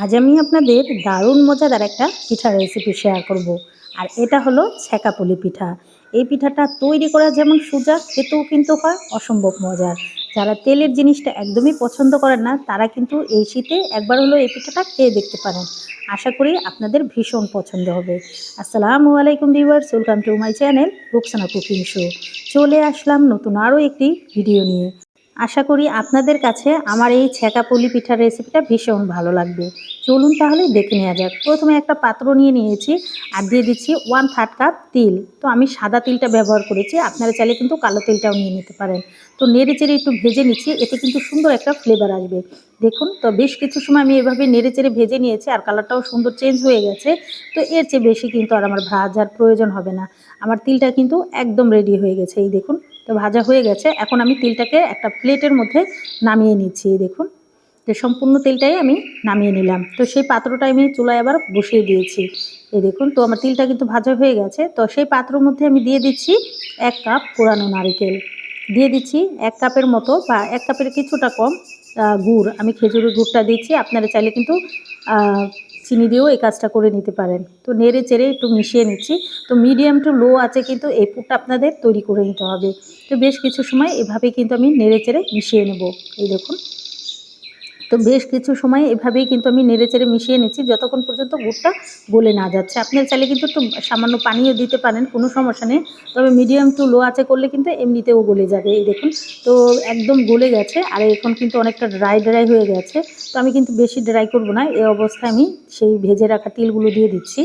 আজ আমি আপনাদের দারুণ মজাদার একটা পিঠার রেসিপি শেয়ার করব। আর এটা হলো ছ্যাঁকাপুলি পিঠা। এই পিঠাটা তৈরি করা যেমন সোজা, খেতেও কিন্তু হয়, অসম্ভব মজার যারা তেলের জিনিসটা একদমই পছন্দ করেন না, তারা কিন্তু এই শীতে একবার হলো এই পিঠাটা খেয়ে দেখতে পারেন। আশা করি আপনাদের ভীষণ পছন্দ হবে। আসসালামু আলাইকুম viewers welcome to my channel Ruksana cooking show চলে আসলাম নতুন আরও একটি ভিডিও নিয়ে। আশা করি আপনাদের কাছে আমার এই ছেঁকা পুলি পিঠার রেসিপিটা ভীষণ ভালো লাগবে। চলুন তাহলে দেখে নেওয়া যাক। প্রথমে একটা পাত্র নিয়ে নিয়েছি আর দিয়ে দিচ্ছি ওয়ান থার্ড কাপ তিল। তো আমি সাদা তিলটা ব্যবহার করেছি, আপনারা চাইলে কিন্তু কালো তিলটাও নিয়ে নিতে পারেন। তো নেড়ে চেড়ে একটু ভেজে নিচ্ছি, এতে কিন্তু সুন্দর একটা ফ্লেভার আসবে। দেখুন, তো বেশ কিছু সময় আমি এভাবে নেড়ে চেড়ে ভেজে নিয়েছি আর কালারটাও সুন্দর চেঞ্জ হয়ে গেছে। তো এর চেয়ে বেশি কিন্তু আর আমার ভাজার প্রয়োজন হবে না। আমার তিলটা কিন্তু একদম রেডি হয়ে গেছে, এই দেখুন। তো ভাজা হয়ে গেছে। এখন আমি তিলটাকে একটা প্লেটের মধ্যে নামিয়ে নিচ্ছি দেখুন। তো সম্পূর্ণ তেলটাই আমি নামিয়ে নিলাম। তো সেই পাত্রটা আমি চুলায় আবার বসিয়ে দিয়েছি, এই দেখুন। তো আমার তিলটা কিন্তু ভাজা হয়ে গেছে। তো সেই পাত্রর মধ্যে আমি দিয়ে দিচ্ছি এক কাপ পুরানো নারিকেল। দিয়ে দিচ্ছি এক কাপের মতো বা এক কাপের কিছুটা কম গুড়। আমি খেজুরের গুড়টা দিচ্ছি। আপনারা চাইলে কিন্তু চিনি দিয়েও এই কাজটা করে নিতে পারেন। তো নেড়ে চেড়ে একটু মিশিয়ে নিচ্ছি। তো মিডিয়াম টু লো আছে কিন্তু এই পুরটা আপনাদের তৈরি করে নিতে হবে। তো বেশ কিছু সময় এভাবে কিন্তু আমি নেড়ে চেড়ে মিশিয়ে নেব। এই দেখুন। তো বেশ কিছু সময় এভাবেই কিন্তু আমি নেড়ে চেড়ে মিশিয়ে নিচ্ছি। যতক্ষণ পর্যন্ত গুড়টা গলে না যাচ্ছে। আপনার চাইলে কিন্তু একটু সামান্য পানিও দিতে পারেন, কোনো সমস্যা নেই। তবে মিডিয়াম টু লো আছে করলে কিন্তু এমনিতেও গলে যাবে, এই দেখুন। তো একদম গলে গেছে আর এখন কিন্তু অনেকটা ড্রাই ড্রাই হয়ে গেছে। তো আমি কিন্তু বেশি ড্রাই করব না, এই অবস্থায় আমি সেই ভেজে রাখা তিলগুলো দিয়ে দিচ্ছি।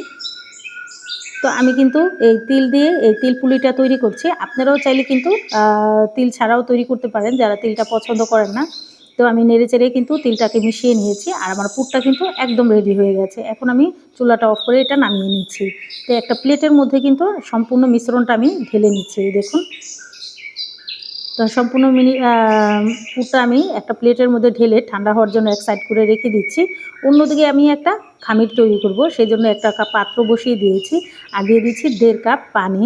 তো আমি কিন্তু এই তিল দিয়ে এই তিল পুলিটা তৈরি করছি। আপনারাও চাইলে কিন্তু তিল ছাড়াও তৈরি করতে পারেন, যারা তিলটা পছন্দ করেন না। তো আমি নেড়ে চেড়ে কিন্তু তিলটাকে মিশিয়ে নিয়েছি আর আমার পুরটা কিন্তু একদম রেডি হয়ে গেছে। এখন আমি চুলাটা অফ করে এটা নামিয়ে নিচ্ছি। তো একটা প্লেটের মধ্যে কিন্তু সম্পূর্ণ মিশ্রণটা আমি ঢেলে নিচ্ছি দেখুন। তো সম্পূর্ণ মিনি পুরটা আমি একটা প্লেটের মধ্যে ঢেলে ঠান্ডা হওয়ার জন্য এক সাইড করে রেখে দিচ্ছি। অন্যদিকে আমি একটা খামির তৈরি করব, সেই জন্য একটা কাপ পাত্র বসিয়ে দিয়েছি। আর দিয়ে দিচ্ছি দেড় কাপ পানি।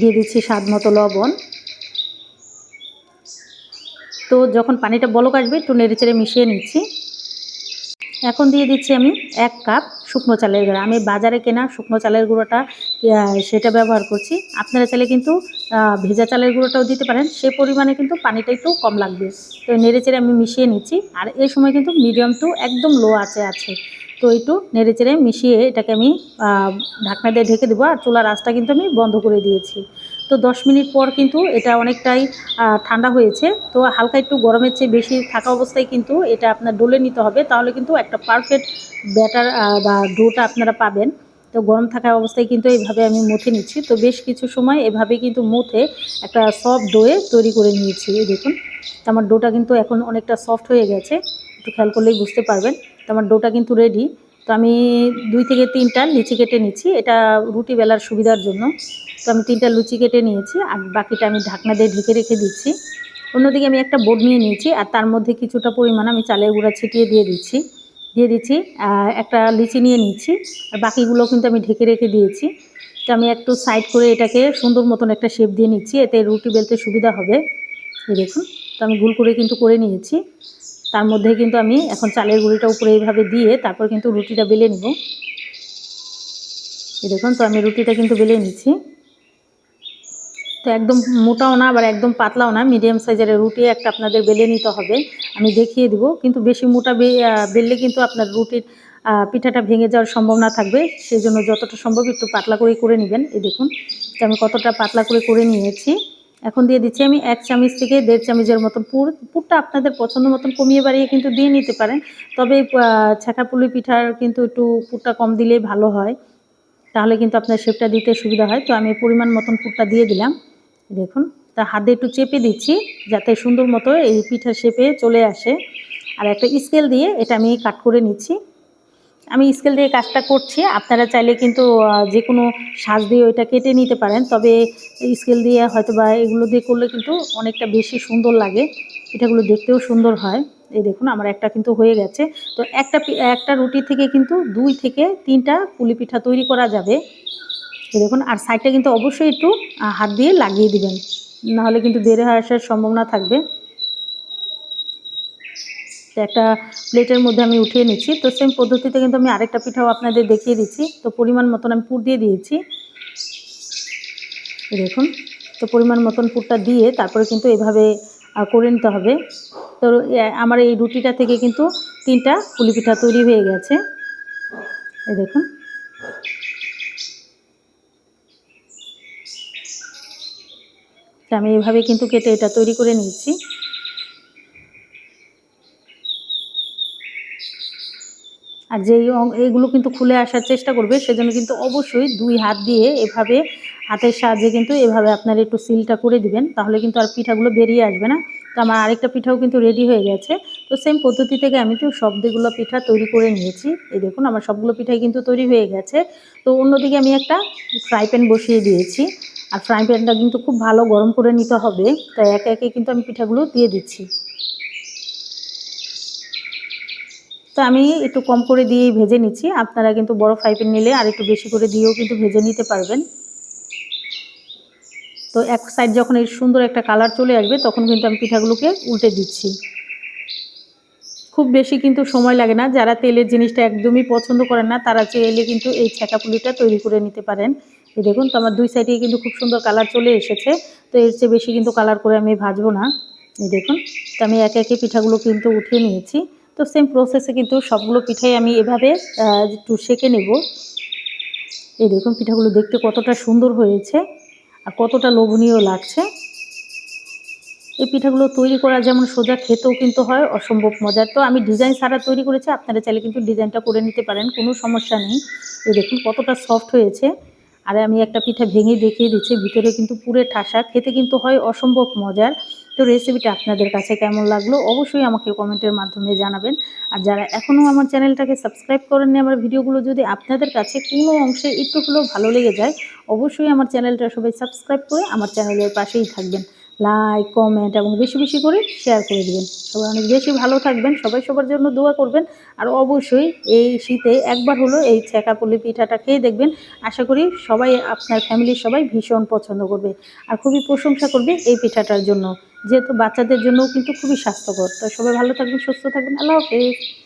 দিয়ে দিচ্ছি স্বাদ মতো লবণ। তো যখন পানিটা বলক আসবে, একটু নেড়ে চেড়ে মিশিয়ে নিচ্ছি। এখন দিয়ে দিচ্ছি আমি এক কাপ শুকনো চালের গুঁড়া। আমি বাজারে কেনা শুকনো চালের গুঁড়োটা সেটা ব্যবহার করছি। আপনারা চাইলে কিন্তু ভেজা চালের গুঁড়োটাও দিতে পারেন। সে পরিমাণে কিন্তু পানিটা একটু কম লাগবে। তো নেড়ে চেড়ে আমি মিশিয়ে নিচ্ছি। আর এই সময় কিন্তু মিডিয়াম টু একদম লো আছে আছে। তো একটু নেড়ে চেড়ে মিশিয়ে এটাকে আমি ঢাকনা দিয়ে ঢেকে দেবো। আর চুলার আঁচটা কিন্তু আমি বন্ধ করে দিয়েছি। তো দশ মিনিট পর কিন্তু এটা অনেকটাই ঠান্ডা হয়েছে। তো হালকা একটু গরমের চেয়ে বেশি থাকা অবস্থায় কিন্তু এটা আপনার ডলে নিতে হবে। তাহলে কিন্তু একটা পারফেক্ট ব্যাটার বা ডোটা আপনারা পাবেন। তো গরম থাকা অবস্থায় কিন্তু এইভাবে আমি মুথে নিচ্ছি। তো বেশ কিছু সময় এভাবে কিন্তু মুথে একটা সফট ডোয়ে তৈরি করে নিয়েছি। এই দেখুন, তো আমার ডোটা কিন্তু এখন অনেকটা সফট হয়ে গেছে। একটু খেয়াল করলেই বুঝতে পারবেন। তো আমার ডোটা কিন্তু রেডি তো আমি দুই থেকে তিনটা লিচি কেটে নিচ্ছি। এটা রুটি বেলার সুবিধার জন্য। তো আমি তিনটা লুচি কেটে নিয়েছি আর বাকিটা আমি ঢাকনা দিয়ে ঢেকে রেখে দিচ্ছি। অন্যদিকে আমি একটা বোর্ড নিয়ে নিয়েছি আর তার মধ্যে কিছুটা পরিমাণ আমি চালের গুঁড়া ছিটিয়ে দিয়ে দিচ্ছি। দিয়ে দিচ্ছি একটা লিচি নিয়ে নিচ্ছি আর বাকিগুলো কিন্তু আমি ঢেকে রেখে দিয়েছি। তো আমি একটু সাইড করে এটাকে সুন্দর মতন একটা শেপ দিয়ে নিচ্ছি। এতে রুটি বেলতে সুবিধা হবে। দেখুন, তো আমি ভুল করে কিন্তু করে নিয়েছি। তার মধ্যে কিন্তু আমি এখন চালের গুঁড়িটা উপরে এইভাবে দিয়ে তারপর কিন্তু রুটিটা বেলে নিব। দেখুন, তো আমি রুটিটা কিন্তু বেলে নিচ্ছি। তো একদম মোটাও না, আবার একদম পাতলাও না, মিডিয়াম সাইজের রুটি একটা আপনাদের বেলে নিতে হবে। আমি দেখিয়ে দিব, কিন্তু বেশি মোটা বেললে কিন্তু আপনার রুটির পিঠাটা ভেঙে যাওয়ার সম্ভাবনা থাকবে। সেই জন্য যতটা সম্ভব একটু পাতলা করে করে নেবেন। এই দেখুন তো আমি কতটা পাতলা করে করে নিয়েছি। এখন দিয়ে দিচ্ছি আমি এক চামচ থেকে দেড় চামচের মতন পুর। পুরটা আপনাদের পছন্দ মতন কমিয়ে বাড়িয়ে কিন্তু দিয়ে নিতে পারেন। তবে ছাঁকা পুলি পিঠার কিন্তু একটু পুরটা কম দিলেই ভালো হয়। তাহলে কিন্তু আপনার শেপটা দিতে সুবিধা হয়। তো আমি পরিমাণ মতন পুরটা দিয়ে দিলাম। দেখুন, তা হাতে একটু চেপে দিচ্ছি যাতে সুন্দর মতো এই পিঠা শেপে চলে আসে। আর একটা স্কেল দিয়ে এটা আমি কাট করে নিচ্ছি। আমি স্কেল দিয়ে কাজটা করছি, আপনারা চাইলে কিন্তু যে কোনো সাজ দিয়ে ওইটা কেটে নিতে পারেন, তবে স্কেল দিয়ে হয়তো বা এগুলো দিয়ে করলে কিন্তু অনেকটা বেশি সুন্দর লাগে, এটাগুলো দেখতেও সুন্দর হয়। এই দেখুন, আমার একটা কিন্তু হয়ে গেছে। তো একটা একটা রুটি থেকে কিন্তু দুই থেকে তিনটা পুলি পিঠা তৈরি করা যাবে। এই দেখুন, আর সাইডটা কিন্তু অবশ্যই একটু হাত দিয়ে লাগিয়ে দিবেন, নাহলে কিন্তু বেড়ে আসার সম্ভাবনা থাকবে। একটা প্লেটের মধ্যে আমি উঠিয়ে নিচ্ছি। তো সেম পদ্ধতিতে কিন্তু আমি আরেকটা পিঠাও আপনাদের দেখিয়ে দিচ্ছি। তো পরিমাণ মতন আমি পুর দিয়ে দিয়েছি। দেখুন, তো পরিমাণ মতন পুরটা দিয়ে তারপরে কিন্তু এভাবে করে নিতে হবে। তো আমার এই রুটিটা থেকে কিন্তু তিনটা পুলি পিঠা তৈরি হয়ে গেছে। এই দেখুন। আমি এভাবে কিন্তু কেটে এটা তৈরি করে নিয়েছি। আর যেই এইগুলো কিন্তু খুলে আসার চেষ্টা করবে, সেজন্য কিন্তু অবশ্যই দুই হাত দিয়ে এভাবে হাতের সাহায্যে কিন্তু এভাবে আপনারা একটু সিলটা করে দিবেন, তাহলে কিন্তু আর পিঠাগুলো বেরিয়ে আসবে না। তো আমার আরেকটা পিঠাও কিন্তু রেডি হয়ে গেছে। তো সেম পদ্ধতি থেকে আমি তো সবগুলো পিঠা তৈরি করে নিয়েছি। এই দেখুন, আমার সবগুলো পিঠাই কিন্তু তৈরি হয়ে গেছে। তো অন্যদিকে আমি একটা ফ্রাই প্যান বসিয়ে দিয়েছি। আর ফ্রাই প্যানটা কিন্তু খুব ভালো গরম করে নিতে হবে, তাই একে একে কিন্তু আমি পিঠাগুলো দিয়ে দিচ্ছি। তো আমি একটু কম করে দিয়েই ভেজে নিচ্ছি। আপনারা কিন্তু বড় ফ্রাই নিলে আর একটু বেশি করে দিয়েও কিন্তু ভেজে নিতে পারবেন। তো এক সাইড যখন এই সুন্দর একটা কালার চলে আসবে, তখন কিন্তু আমি পিঠাগুলোকে উল্টে দিচ্ছি। খুব বেশি কিন্তু সময় লাগে না। যারা তেলের জিনিসটা একদমই পছন্দ করেন না, তারা চাইলে কিন্তু এই ছ্যাঁকা পুলিটা তৈরি করে নিতে পারেন। এই দেখুন, তো আমার দুই সাইডে কিন্তু খুব সুন্দর কালার চলে এসেছে। তো এর চেয়ে বেশি কিন্তু কালার করে আমি ভাজবো না। এই দেখুন, তো আমি একে একে পিঠাগুলো কিন্তু উঠিয়ে নিয়েছি। তো সেম প্রসেসে কিন্তু সবগুলো পিঠাই আমি এভাবে একটু সেঁকে নেব। এই দেখুন পিঠাগুলো দেখতে কতটা সুন্দর হয়েছে আর কতটা লোভনীয় লাগছে। এই পিঠাগুলো তৈরি করা যেমন সোজা খেতেও কিন্তু হয়, অসম্ভব মজার। তো আমি ডিজাইন সারা তৈরি করেছি, আপনারা চাইলে কিন্তু ডিজাইনটা করে নিতে পারেন, কোনো সমস্যা নেই। এই দেখুন কতটা সফট হয়েছে। আর আমি একটা পিঠা ভেঙে দেখিয়ে দিচ্ছি, ভিতরে কিন্তু পুরে ঠাসা, খেতে কিন্তু হয় অসম্ভব মজার। তো রেসিপিটা আপনাদের কাছে কেমন লাগল অবশ্যই আমাকে কমেন্টের মাধ্যমে জানাবেন। আর যারা এখনও আমার চ্যানেলটাকে সাবস্ক্রাইব করেননি, আমার ভিডিওগুলো যদি আপনাদের কাছে কোনো অংশে একটু হলেও ভালো লেগে যায়, অবশ্যই আমার চ্যানেলটা সবাই সাবস্ক্রাইব করে আমার চ্যানেলের পাশেই থাকবেন। লাইক কমেন্ট এবং বেশি বেশি করে শেয়ার করে দেবেন। সবাই অনেক বেশি ভালো থাকবেন, সবাই সবার জন্য দোয়া করবেন। আর অবশ্যই এই শীতে একবার হলো এই ছেঁকাপুলি পিঠাটা খেয়ে দেখবেন। আশা করি সবাই আপনার ফ্যামিলির সবাই ভীষণ পছন্দ করবে আর খুবই প্রশংসা করবে এই পিঠাটার জন্য। যেহেতু বাচ্চাদের জন্যও কিন্তু খুবই স্বাস্থ্যকর। তো সবাই ভালো থাকবেন, সুস্থ থাকবেন। আল্লাহ হাফেজ।